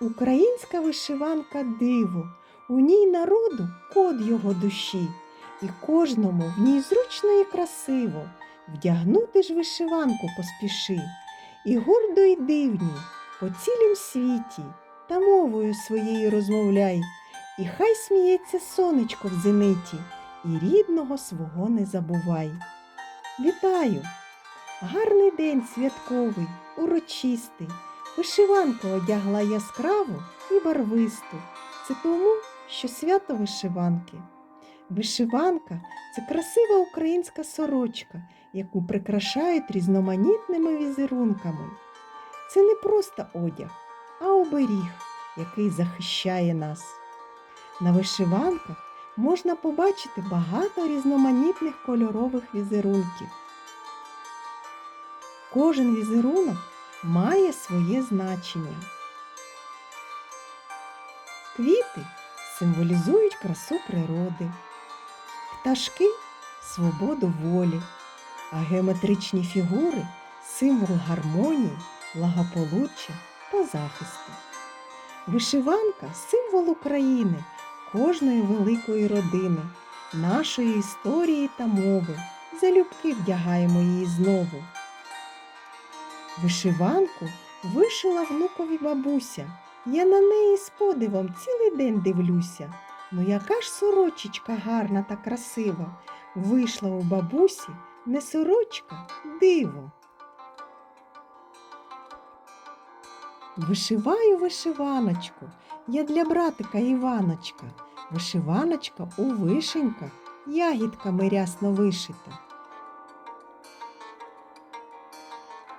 Українська вишиванка диво, у ній народу код його душі, і кожному в ній зручно і красиво. Вдягнути ж вишиванку поспіши, і гордо й дивні по цілім світі, та мовою своєю розмовляй, і хай сміється сонечко в зениті, і рідного свого не забувай. Вітаю! Гарний день святковий, урочистий. Вишиванку одягла яскраву і барвисту. Це тому, що свято вишиванки. Вишиванка це красива українська сорочка, яку прикрашають різноманітними візерунками. Це не просто одяг, а оберіг, який захищає нас. На вишиванках можна побачити багато різноманітних кольорових візерунків. Кожен візерунок має своє значення. Квіти символізують красу природи, пташки свободу волі, а геометричні фігури символ гармонії, благополуччя та захисту. Вишиванка символ України, кожної великої родини, нашої історії та мови. Залюбки вдягаємо її знову. Вишиванку вишила внукові бабуся. Я на неї з подивом цілий день дивлюся. Ну яка ж сорочечка гарна та красива. Вийшла у бабусі не сорочка, диво. Вишиваю вишиваночку, я для братика Іваночка. Вишиваночка у вишеньках, ягідками рясно вишита.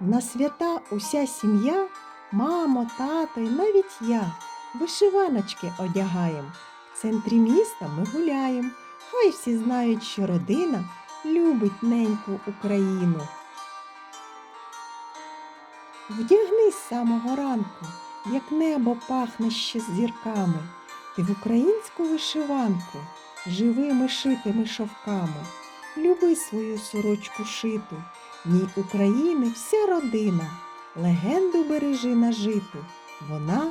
На свята уся сім'я, мамо, тато і навіть я вишиваночки одягаєм. В центрі міста ми гуляєм. Хай всі знають, що родина любить неньку Україну. Вдягнись з самого ранку, як небо пахне ще зірками. Ти в українську вишиванку живими шитими шовками. Люби свою сорочку шиту. В України вся родина, легенду бережи нажиту, вона,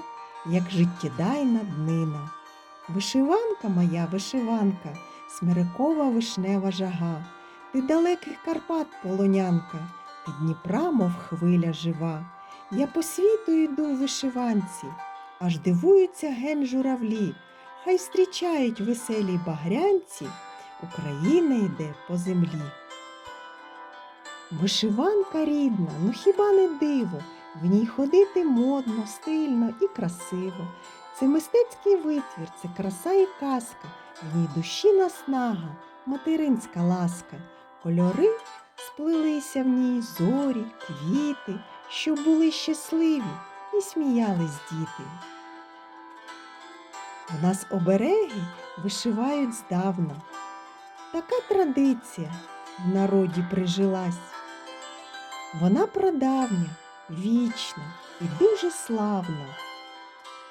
як життєдайна днина. Вишиванка моя, вишиванка, смирикова вишнева жага, ти далеких Карпат полонянка, ти Дніпра, мов хвиля жива. Я по світу йду в вишиванці, аж дивуються ген журавлі, хай зустрічають веселі багрянці, Україна йде по землі. Вишиванка рідна, ну хіба не диво, в ній ходити модно, стильно і красиво. Це мистецький витвір, це краса і казка, в ній душі наснага, материнська ласка, кольори сплелися в ній зорі, квіти, щоб були щасливі і сміялись діти. В нас обереги вишивають здавна. Така традиція в народі прижилась. Вона прадавня, вічна і дуже славна.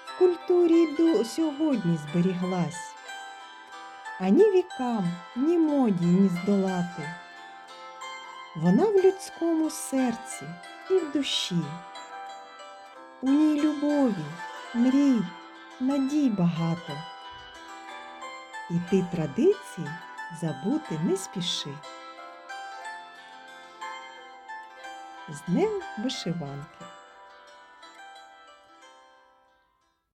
В культурі до сьогодні зберіглась. Ані вікам, ні моді ні здолати. Вона в людському серці і в душі. У ній любові, мрій, надій багато. І ти традиції забути не спіши. З Днем вишиванки!